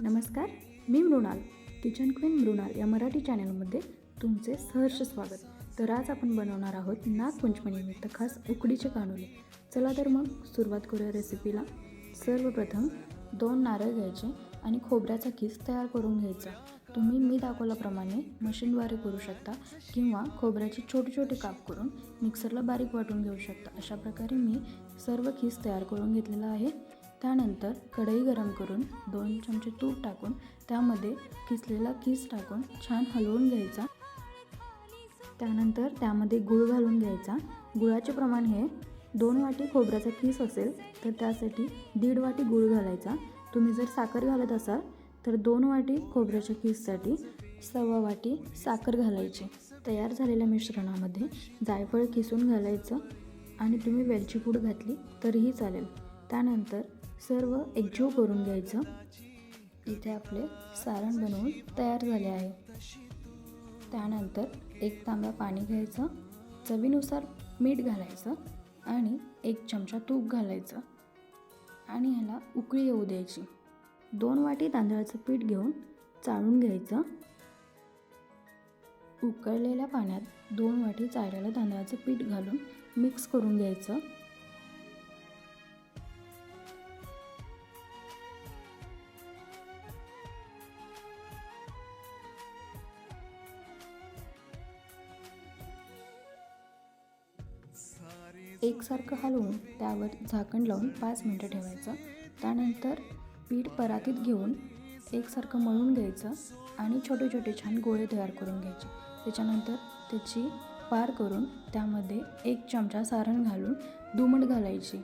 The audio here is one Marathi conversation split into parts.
नमस्कार मी मृणाल किचन क्वीन मृणाल या मराठी चॅनलमध्ये तुमचे सहर्ष स्वागत. तर आज आपण बनवणार आहोत नागपंचमीनिमित्त खास उकडीचे कानुले. चला तर मग सुरुवात करूया रेसिपीला सर्वप्रथम दोन नारळ घ्यायचे आणि खोबऱ्याचा खीस तयार करून घ्यायचा. तुम्ही मी दाखवल्याप्रमाणे मशीनद्वारे करू शकता किंवा खोबऱ्याचे छोटे छोटे काप करून मिक्सरला बारीक वाटून घेऊ शकता. अशा प्रकारे मी सर्व खीस तयार करून घेतलेला आहे. त्यानंतर कढई गरम करून दोन चमचे तूप टाकून त्यामध्ये किसलेला किस टाकून छान हलवून घ्यायचा. त्यानंतर त्यामध्ये गूळ घालून घ्यायचा. गुळाचे प्रमाण हे दोन वाटी खोबऱ्याचा किस असेल तर त्यासाठी दीड वाटी गूळ घालायचा. तुम्ही जर साखर घालत असाल तर दोन वाटी खोबऱ्याच्या किससाठी सव्वा वाटी साखर घालायची. तयार झालेल्या मिश्रणामध्ये जायफळ किसून घालायचं आणि तुम्ही वेलची पूड घातली तरीही चालेल. त्यानंतर सर्व एकजीव करून घ्यायचं. इथे आपले सारण बनवून तयार झाले आहे. त्यानंतर एक तांब्या पाणी घ्यायचं चवीनुसार मीठ घालायचं आणि एक चमचा तूप घालायचं आणि ह्याला उकळी येऊ द्यायची. दोन वाटी तांदळाचं पीठ घेऊन चाळून घ्यायचं. उकळलेल्या पाण्यात दोन वाटी चाळलेलं तांदळाचं पीठ घालून मिक्स करून घ्यायचं. एकसारखं हलवून त्यावर झाकण लावून पाच मिनटं ठेवायचं. त्यानंतर पीठ परातीत घेऊन एकसारखं मळून घ्यायचं आणि छोटे छोटे छान गोळे तयार करून घ्यायचे. त्याच्यानंतर त्याची पार करून त्यामध्ये एक चमचा सारण घालून दुमट घालायची.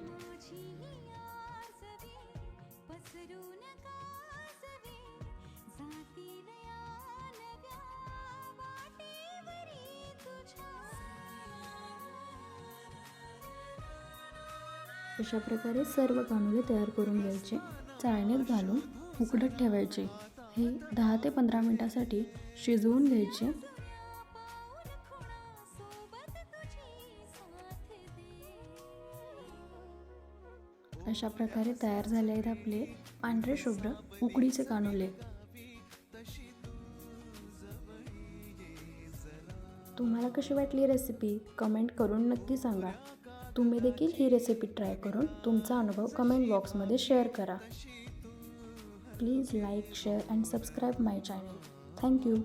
अशा प्रकारे सर्व कानुले तयार करून घ्यायचे. चाळणीत घालून उकडत ठेवायचे. हे दहा ते पंधरा मिनटासाठी शिजवून घ्यायचे. अशा प्रकारे तयार झाले आहेत आपले पांढरे शुभ्र उकडीचे कानुले. तुम्हाला कशी वाटली रेसिपी कमेंट करून नक्की सांगा. तुम्ही देखील ही रेसिपी ट्राय करून तुमचा अनुभव कमेंट बॉक्समध्ये शेअर करा. Please like share and subscribe my channel thank you